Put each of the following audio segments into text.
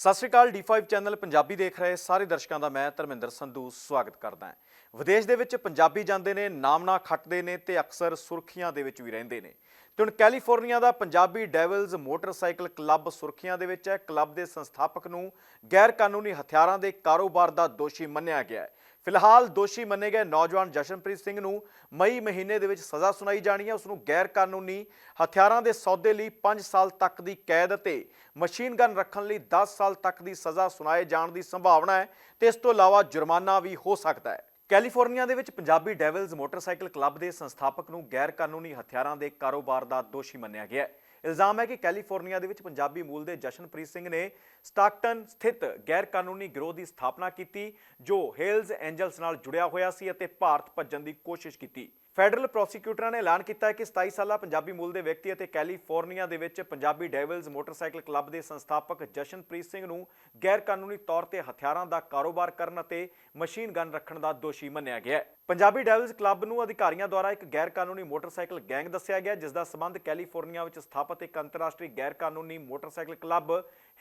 ਸਤਿ ਸ਼੍ਰੀ ਅਕਾਲ D5 channel Punjabi ਦੇਖ ਰਹੇ ਸਾਰੇ ਦਰਸ਼ਕਾਂ ਦਾ ਮੈਂ ਧਰਮਿੰਦਰ ਸੰਧੂ ਸਵਾਗਤ ਕਰਦਾ ਹਾਂ। ਵਿਦੇਸ਼ ਦੇ ਵਿੱਚ ਪੰਜਾਬੀ ਜਾਂਦੇ ਨੇ ਨਾਮਨਾ ਖੱਟਦੇ ਨੇ ਤੇ ਅਕਸਰ ਸੁਰਖੀਆਂ ਦੇ ਵਿੱਚ ਵੀ ਰਹਿੰਦੇ ਨੇ। ਤੇ ਹੁਣ ਕੈਲੀਫੋਰਨੀਆ ਦਾ ਪੰਜਾਬੀ ਡੈਵਲਸ ਮੋਟਰਸਾਈਕਲ ਕਲੱਬ ਸੁਰਖੀਆਂ ਦੇ ਵਿੱਚ ਹੈ। ਕਲੱਬ ਦੇ ਸੰਸਥਾਪਕ ਨੂੰ ਗੈਰ ਕਾਨੂੰਨੀ ਹਥਿਆਰਾਂ ਦੇ ਕਾਰੋਬਾਰ ਦਾ ਦੋਸ਼ੀ ਮੰਨਿਆ ਗਿਆ ਹੈ। ਫਿਲਹਾਲ ਦੋਸ਼ੀ ਮੰਨੇ ਗਏ ਨੌਜਵਾਨ ਜਸ਼ਨਪ੍ਰੀਤ ਸਿੰਘ ਨੂੰ ਮਈ ਮਹੀਨੇ ਦੇ ਵਿੱਚ ਸਜ਼ਾ ਸੁਣਾਈ ਜਾਣੀ ਹੈ। ਉਸ ਨੂੰ ਗੈਰ ਕਾਨੂੰਨੀ ਹਥਿਆਰਾਂ ਦੇ ਸੌਦੇ ਲਈ 5 ਸਾਲ ਤੱਕ ਦੀ ਕੈਦ ਅਤੇ ਮਸ਼ੀਨ ਗਨ ਰੱਖਣ ਲਈ 10 ਸਾਲ ਤੱਕ ਦੀ ਸਜ਼ਾ ਸੁਣਾਏ ਜਾਣ ਦੀ ਸੰਭਾਵਨਾ ਹੈ ਤੇ ਇਸ ਤੋਂ ਇਲਾਵਾ ਜੁਰਮਾਨਾ ਵੀ ਹੋ ਸਕਦਾ ਹੈ। ਕੈਲੀਫੋਰਨੀਆ ਦੇ ਵਿੱਚ ਪੰਜਾਬੀ ਡੈਵਲਸ ਮੋਟਰਸਾਈਕਲ ਕਲੱਬ ਦੇ ਸੰਸਥਾਪਕ ਨੂੰ ਗੈਰ ਕਾਨੂੰਨੀ ਹਥਿਆਰਾਂ ਦੇ ਕਾਰੋਬਾਰ ਦਾ ਦੋਸ਼ੀ ਮੰਨਿਆ ਗਿਆ ਹੈ। ਇਲਜ਼ਾਮ ਹੈ ਕਿ ਕੈਲੀਫੋਰਨੀਆ ਦੇ ਵਿੱਚ ਪੰਜਾਬੀ ਮੂਲ ਦੇ ਜਸ਼ਨਪ੍ਰੀਤ ਸਿੰਘ ਨੇ ਸਟਾਕਟਨ ਸਥਿਤ ਗੈਰ ਕਾਨੂੰਨੀ ਗਿਰੋਹ ਦੀ ਸਥਾਪਨਾ ਕੀਤੀ, ਜੋ ਹੇਲਜ਼ ਐਂਜਲਸ ਨਾਲ ਜੁੜਿਆ ਹੋਇਆ ਸੀ ਅਤੇ ਭਾਰਤ ਭੱਜਣ ਦੀ ਕੋਸ਼ਿਸ਼ ਕੀਤੀ। ਫੈਡਰਲ ਪ੍ਰੋਸੀਕਿਊਟਰਾਂ ਨੇ ਐਲਾਨ ਕੀਤਾ ਹੈ ਕਿ 27 ਸਾਲਾ ਪੰਜਾਬੀ ਮੂਲ ਦੇ ਵਿਅਕਤੀ ਅਤੇ ਕੈਲੀਫੋਰਨੀਆ ਦੇ ਵਿੱਚ ਪੰਜਾਬੀ ਡੈਵਲਸ ਮੋਟਰਸਾਈਕਲ ਕਲੱਬ ਦੇ ਸੰਸਥਾਪਕ ਜਸ਼ਨਪ੍ਰੀਤ ਸਿੰਘ ਨੂੰ ਗੈਰ ਕਾਨੂੰਨੀ ਤੌਰ ਤੇ ਹਥਿਆਰਾਂ ਦਾ ਕਾਰੋਬਾਰ ਕਰਨ ਅਤੇ ਮਸ਼ੀਨ ਗਨ ਰੱਖਣ ਦਾ ਦੋਸ਼ੀ ਮੰਨਿਆ ਗਿਆ ਹੈ। ਪੰਜਾਬੀ ਡੈਵਲਸ ਕਲੱਬ ਨੂੰ ਅਧਿਕਾਰੀਆਂ ਦੁਆਰਾ ਇੱਕ ਗੈਰ ਕਾਨੂੰਨੀ ਮੋਟਰਸਾਈਕਲ ਗੈਂਗ ਦੱਸਿਆ ਗਿਆ, ਜਿਸ ਦਾ ਸਬੰਧ ਕੈਲੀਫੋਰਨੀਆ ਵਿੱਚ ਸਥਾਪਿਤ ਇੱਕ ਅੰਤਰਰਾਸ਼ਟਰੀ ਗੈਰ ਕਾਨੂੰਨੀ ਮੋਟਰਸਾਈਕਲ ਕਲੱਬ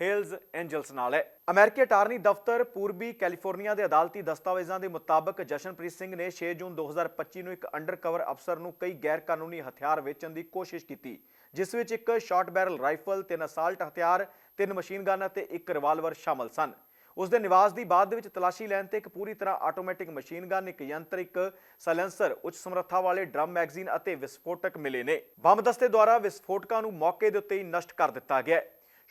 ਹੇਲਜ਼ ਐਂਜਲਸ ਨਾਲ ਹੈ। ਅਮਰੀਕੀ ਅਟਾਰਨੀ ਦਫ਼ਤਰ ਪੂਰਬੀ ਕੈਲੀਫੋਰਨੀਆ ਦੇ ਅਦਾਲਤੀ ਦਸਤਾਵੇਜ਼ਾਂ ਦੇ ਮੁਤਾਬਕ ਜਸ਼ਨਪ੍ਰੀਤ ਸਿੰਘ ਨੇ 6 ਜੂਨ 2025 ਨੂੰ ਇੱਕ ਅੰਡਰਕਵਰ ਅਫਸਰ ਨੂੰ ਕਈ ਗੈਰ ਕਾਨੂੰਨੀ ਹਥਿਆਰ ਵੇਚਣ ਦੀ ਕੋਸ਼ਿਸ਼ ਕੀਤੀ, ਜਿਸ ਵਿੱਚ ਇੱਕ ਸ਼ਾਰਟ ਬੈਰਲ ਰਾਈਫਲ ਤਿੰਨ ਅਸਾਲਟ ਹਥਿਆਰ, ਤਿੰਨ ਮਸ਼ੀਨ ਗਨ ਅਤੇ ਇੱਕ ਰਿਵਾਲਵਰ ਸ਼ਾਮਲ ਸਨ। ਉਸ ਦੇ ਨਿਵਾਸ ਦੀ ਬਾਅਦ ਵਿੱਚ ਤਲਾਸ਼ੀ ਲੈਣ ਤੇ ਇੱਕ ਪੂਰੀ ਤਰ੍ਹਾਂ ਆਟੋਮੈਟਿਕ ਮਸ਼ੀਨ ਗਨ ਇੱਕ ਯੰਤਰ, ਇੱਕ ਸਾਇਲੈਂਸਰ ਉੱਚ ਸਮਰੱਥਾ ਵਾਲੇ ਡਰਮ ਮੈਗਜ਼ੀਨ ਅਤੇ ਵਿਸਫੋਟਕ ਮਿਲੇ ਨੇ। ਬੰਬ ਦਸਤੇ ਦੁਆਰਾ ਵਿਸਫੋਟਕਾਂ ਨੂੰ ਮੌਕੇ ਦੇ ਉੱਤੇ ਹੀ ਨਸ਼ਟ ਕਰ ਦਿੱਤਾ ਗਿਆ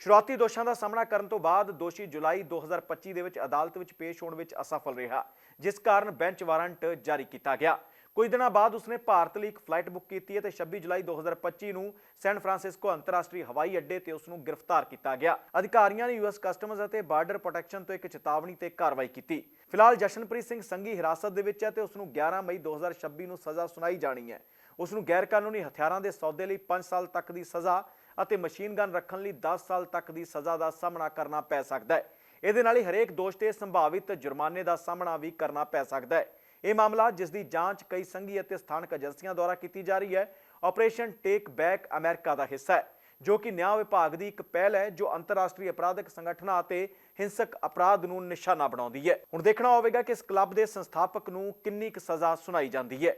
ਸ਼ੁਰੂਆਤੀ ਦੋਸ਼ਾਂ ਦਾ ਸਾਹਮਣਾ ਕਰਨ ਤੋਂ ਬਾਅਦ ਦੋਸ਼ੀ ਜੁਲਾਈ 2025 ਦੇ ਵਿੱਚ ਅਦਾਲਤ ਵਿੱਚ ਪੇਸ਼ ਹੋਣ ਵਿੱਚ ਅਸਫਲ ਰਿਹਾ, ਜਿਸ ਕਾਰਨ ਬੈਂਚ ਵਾਰੰਟ ਜਾਰੀ ਕੀਤਾ ਗਿਆ। ਕੁਝ ਦਿਨਾਂ ਬਾਅਦ ਉਸਨੇ ਭਾਰਤ ਲਈ ਇੱਕ ਫਲਾਈਟ ਬੁੱਕ ਕੀਤੀ ਅਤੇ 26 ਜੁਲਾਈ 2025 ਨੂੰ ਸੈਨ ਫਰਾਂਸਿਸਕੋ ਅੰਤਰਰਾਸ਼ਟਰੀ ਹਵਾਈ ਅੱਡੇ ਤੇ ਉਸ ਨੂੰ ਗ੍ਰਿਫਤਾਰ ਕੀਤਾ ਗਿਆ। ਅਧਿਕਾਰੀਆਂ ਨੇ ਯੂਐਸ ਕਸਟਮਜ਼ ਅਤੇ ਬਾਰਡਰ ਪ੍ਰੋਟੈਕਸ਼ਨ ਤੋਂ ਇੱਕ ਚੇਤਾਵਨੀ ਤੇ ਕਾਰਵਾਈ ਕੀਤੀ। ਫਿਲਹਾਲ ਜਸ਼ਨਪ੍ਰੀਤ ਸਿੰਘ ਸੰਘੀ ਹਿਰਾਸਤ ਦੇ ਵਿੱਚ ਹੈ ਤੇ ਉਸ ਨੂੰ 11 ਮਈ 2026 ਨੂੰ ਸਜ਼ਾ ਸੁਣਾਈ ਜਾਣੀ ਹੈ। ਉਸ ਨੂੰ ਗੈਰ ਕਾਨੂੰਨੀ ਹਥਿਆਰਾਂ ਦੇ ਸੌਦੇ ਲਈ 5 ਸਾਲ ਤੱਕ ਦੀ ਸਜ਼ਾ ਅਤੇ ਮਸ਼ੀਨ ਗਨ ਰੱਖਣ ਲਈ 10 ਸਾਲ ਤੱਕ ਦੀ ਸਜ਼ਾ ਦਾ ਸਾਹਮਣਾ ਕਰਨਾ ਪੈ ਸਕਦਾ ਹੈ। ਇਹਦੇ ਨਾਲ ਹੀ ਹਰੇਕ ਦੋਸ਼ ਤੇ ਸੰਭਾਵਿਤ ਜੁਰਮਾਨੇ ਦਾ ਸਾਹਮਣਾ ਵੀ ਕਰਨਾ ਪੈ ਸਕਦਾ ਹੈ। ਇਹ ਮਾਮਲਾ ਜਿਸ ਦੀ ਜਾਂਚ ਕਈ ਸੰਘੀ ਅਤੇ ਸਥਾਨਕ ਏਜੰਸੀਆਂ ਦੁਆਰਾ ਕੀਤੀ ਜਾ ਰਹੀ ਹੈ। ਆਪਰੇਸ਼ਨ ਟੇਕ ਬੈਕ ਅਮਰੀਕਾ ਦਾ ਹਿੱਸਾ ਹੈ, ਜੋ ਕਿ ਨਿਆਂ ਵਿਭਾਗ ਦੀ ਇੱਕ ਪਹਿਲ ਹੈ, ਜੋ ਅੰਤਰਰਾਸ਼ਟਰੀ ਅਪਰਾਧਿਕ ਸੰਗਠਨਾਂ ਅਤੇ ਹਿੰਸਕ ਅਪਰਾਧ ਨੂੰ ਨਿਸ਼ਾਨਾ ਬਣਾਉਂਦੀ ਹੈ। ਹੁਣ ਦੇਖਣਾ ਹੋਵੇਗਾ ਕਿ ਇਸ ਕਲੱਬ ਦੇ ਸੰਸਥਾਪਕ ਨੂੰ ਕਿੰਨੀ ਕੁ ਸਜ਼ਾ ਸੁਣਾਈ ਜਾਂਦੀ ਹੈ।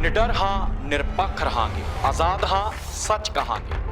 ਨਿਡਰ ਹਾਂ, ਨਿਰਪੱਖ ਰਹਾਂਗੇ, ਆਜ਼ਾਦ ਹਾਂ, ਸੱਚ ਕਹਾਂਗੇ।